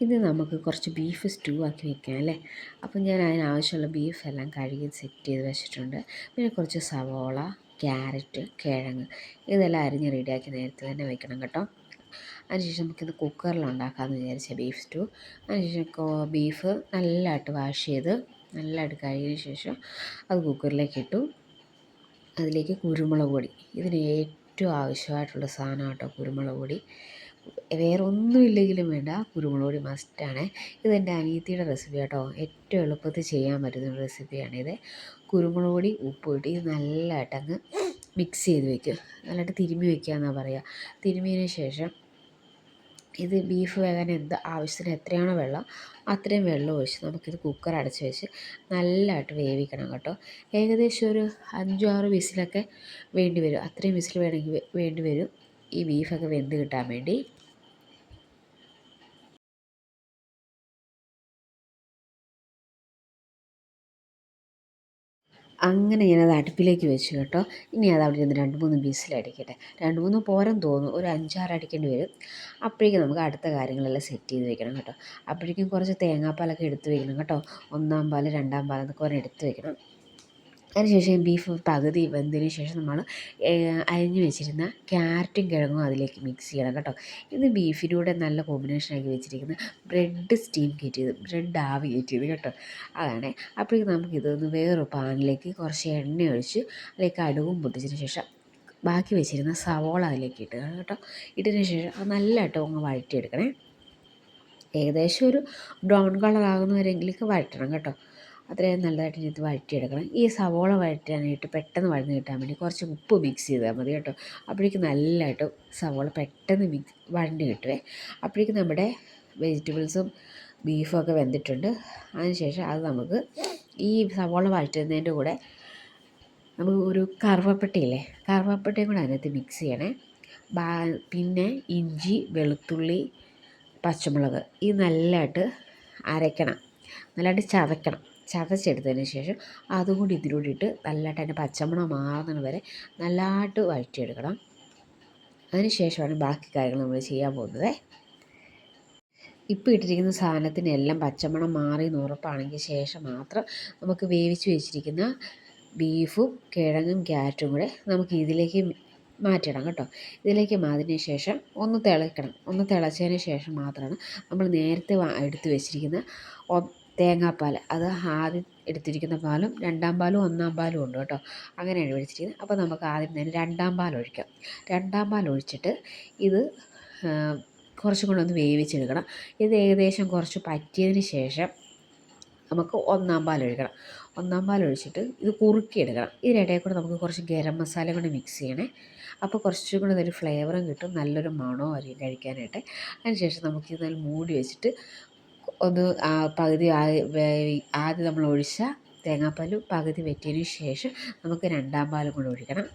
ഇത് നമുക്ക് കുറച്ച് ബീഫ് സ്റ്റൂ ആക്കി വെക്കാം അല്ലേ? അപ്പം ഞാൻ അതിനാവശ്യമുള്ള ബീഫെല്ലാം കഴുകി സെറ്റ് ചെയ്ത് വെച്ചിട്ടുണ്ട്. പിന്നെ കുറച്ച് സവോള ക്യാരറ്റ് കിഴങ്ങ് ഇതെല്ലാം അരിഞ്ഞ് റെഡിയാക്കി നേരത്തെ തന്നെ വെക്കണം കേട്ടോ. അതിനുശേഷം നമുക്കിത് കുക്കറിൽ ഉണ്ടാക്കാമെന്ന് വിചാരിച്ച ബീഫ് സ്റ്റൂ അതിനുശേഷം ബീഫ് നല്ലതായിട്ട് വാഷ് ചെയ്ത് നല്ലതായിട്ട് കഴുകിയതിന് ശേഷം അത് കുക്കറിലേക്ക് ഇട്ടു. അതിലേക്ക് കുരുമുളക് പൊടി. ഇതിന് ഏറ്റവും ആവശ്യമായിട്ടുള്ള സാധനം കേട്ടോ കുരുമുളക് പൊടി. വേറെ ഒന്നും ഇല്ലെങ്കിലും വേണ്ട കുരുമുളക് പൊടി മസ്റ്റാണ് ഇതെന്റെ അനിയത്തിയുടെ റെസിപ്പി കേട്ടോ ഏറ്റവും എളുപ്പത്തിൽ ചെയ്യാൻ പറ്റുന്ന റെസിപ്പിയാണിത് കുരുമുളക് പൊടി ഉപ്പ് ഇട്ട് ഇത് നല്ലതായിട്ടങ്ങ് മിക്സ് ചെയ്ത് വെക്കുക നല്ലതായിട്ട് തിരുമ്മി വെക്കുക എന്നാണ് പറയുക തിരുമ്മിയതിന് ശേഷം ഇത് ബീഫ് വേകാൻ എന്ത് ആവശ്യത്തിന് എത്രയാണോ വെള്ളം അത്രയും വെള്ളം ഒഴിച്ച് നമുക്കിത് കുക്കർ അടച്ച് വെച്ച് നല്ലതായിട്ട് വേവിക്കണം കേട്ടോ. ഏകദേശം ഒരു അഞ്ചോ ആറ് വിസിലൊക്കെ വേണ്ടി വരും. അത്രയും വിസിൽ വേണമെങ്കിൽ വേണ്ടി വരും. ഈ ബീഫൊക്കെ വെന്ത് കിട്ടാൻ വേണ്ടി. അങ്ങനെ ഞാനത് അടുപ്പിലേക്ക് വെച്ചു കേട്ടോ. ഇനി അത് അവിടെ നിന്ന് രണ്ട് മൂന്ന് വിസിലടിക്കട്ടെ രണ്ട് മൂന്ന് പോരം തോന്നും. ഒരു അഞ്ചാറ് അടിക്കേണ്ടി വരും. അപ്പോഴേക്കും നമുക്ക് അടുത്ത കാര്യങ്ങളെല്ലാം സെറ്റ് ചെയ്ത് വെക്കണം കേട്ടോ. അപ്പോഴേക്കും കുറച്ച് തേങ്ങാപ്പാലൊക്കെ എടുത്ത് വെക്കണം കേട്ടോ. ഒന്നാം പാൽ രണ്ടാം പാൽ എന്നൊക്കെ പറഞ്ഞ് എടുത്ത് വെക്കണം. അതിനുശേഷം ബീഫ് പകുതി വെന്തതിന് ശേഷം നമ്മൾ അരിഞ്ഞു വെച്ചിരുന്ന ക്യാരറ്റും കിഴങ്ങും അതിലേക്ക് മിക്സ് ചെയ്യണം കേട്ടോ. ഇത് ബീഫിനൂടെ നല്ല കോമ്പിനേഷനാക്കി വെച്ചിരിക്കുന്ന ബ്രെഡ് സ്റ്റീം കയറ്റിയത് ബ്രെഡ് ആവി കയറ്റിയത് കേട്ടോ. അതാണ്. അപ്പോഴേക്കും നമുക്കിതൊന്ന് വേറൊരു പാനിലേക്ക് കുറച്ച് എണ്ണ ഒഴിച്ച് അതിലേക്ക് അടുവും പൊട്ടിച്ചതിന് ശേഷം ബാക്കി വെച്ചിരുന്ന സവോള അതിലേക്ക് ഇട്ട് കേട്ടോ. ഇട്ടതിന് ശേഷം അത് നല്ലതായിട്ട് ഒന്ന് വഴറ്റിയെടുക്കണേ. ഏകദേശം ഒരു ബ്രൗൺ കളർ ആകുന്നവരെങ്കിലേക്ക് വഴറ്റണം കേട്ടോ. അത്രയും നല്ലതായിട്ട് ഇത് വഴറ്റിയെടുക്കണം. ഈ സവോള വഴറ്റാനായിട്ട് പെട്ടെന്ന് വഴന്ന് കിട്ടാൻ വേണ്ടി കുറച്ച് ഉപ്പ് മിക്സ് ചെയ്താൽ മതി കേട്ടോ. അപ്പോഴേക്കും നല്ലതായിട്ട് സവോള പെട്ടെന്ന് മിക്സ് വഴണ്ട് കിട്ടുവേ. അപ്പോഴേക്കും നമ്മുടെ വെജിറ്റബിൾസും ബീഫും ഒക്കെ വെന്തിട്ടുണ്ട്. അതിനുശേഷം അത് നമുക്ക് ഈ സവോള വഴറ്റുന്നതിന്റെ കൂടെ നമുക്ക് ഒരു കറുവപ്പട്ടയില്ലേ കറുവപ്പട്ടയും കൂടെ അതിനകത്ത് മിക്സ് ചെയ്യണേ. പിന്നെ ഇഞ്ചി വെളുത്തുള്ളി പച്ചമുളക്. ഇത് നല്ലതായിട്ട് അരയ്ക്കണം. നല്ലതായിട്ട് ചതയ്ക്കണം. ചതച്ചെടുത്തതിന് ശേഷം അതുകൂടി ഇതിലൂടെ ഇട്ട് നല്ലതായിട്ട് അതിന്റെ പച്ചമണം മാറുന്നത് വരെ നല്ലതായിട്ട് വഴറ്റിയെടുക്കണം. അതിന് ശേഷമാണ് ബാക്കി കാര്യങ്ങൾ നമ്മൾ ചെയ്യാൻ പോകുന്നത്. ഇപ്പോൾ ഇട്ടിരിക്കുന്ന സാധനത്തിനെല്ലാം പച്ചമണം മാറി എന്ന് ഉറപ്പാണെങ്കിൽ ശേഷം മാത്രം നമുക്ക് വേവിച്ച് വെച്ചിരിക്കുന്ന ബീഫും കിഴങ്ങും ക്യാരറ്റും കൂടെ നമുക്ക് ഇതിലേക്ക് മാറ്റിയിടാം കേട്ടോ. ഇതിലേക്ക് അതിന് ശേഷം ഒന്ന് തിളയ്ക്കണം ഒന്ന് തിളച്ചതിന് ശേഷം മാത്രമാണ് നമ്മൾ നേരത്തെ എടുത്ത് വെച്ചിരിക്കുന്ന തേങ്ങാപ്പാൽ. അത് ആദ്യം എടുത്തിരിക്കുന്ന പാലും രണ്ടാം പാലും ഒന്നാം പാലും ഉണ്ട് കേട്ടോ. അങ്ങനെയാണ് ഒഴിച്ചിരിക്കുന്നത് അപ്പോൾ നമുക്ക് ആദ്യം തന്നെ രണ്ടാം പാൽ ഒഴിക്കാം. രണ്ടാം പാൽ ഒഴിച്ചിട്ട് ഇത് കുറച്ചും കൂടെ ഒന്ന് വേവിച്ചെടുക്കണം. ഇത് ഏകദേശം കുറച്ച് പറ്റിയതിന് ശേഷം നമുക്ക് ഒന്നാം പാൽ ഒഴിക്കണം. ഒന്നാം പാൽ ഒഴിച്ചിട്ട് ഇത് കുറുക്കിയെടുക്കണം. ഇതിനിടയിൽ കൂടെ നമുക്ക് കുറച്ച് ഗരം മസാല കൂടെ മിക്സ് ചെയ്യണേ. അപ്പോൾ കുറച്ചും കൂടെ ഒരു ഫ്ലേവറും കിട്ടും. നല്ലൊരു മണവും ആയിരിക്കും കഴിക്കാനായിട്ട്. അതിനുശേഷം നമുക്കിത് മൂടി വെച്ചിട്ട് ഒന്ന് പകുതി ആദ്യം നമ്മൾ ഒഴിച്ച തേങ്ങാപ്പാൽ പകുതി വറ്റിയതിന് ശേഷം നമുക്ക് രണ്ടാം പാലും കൂടെ ഒഴിക്കണം.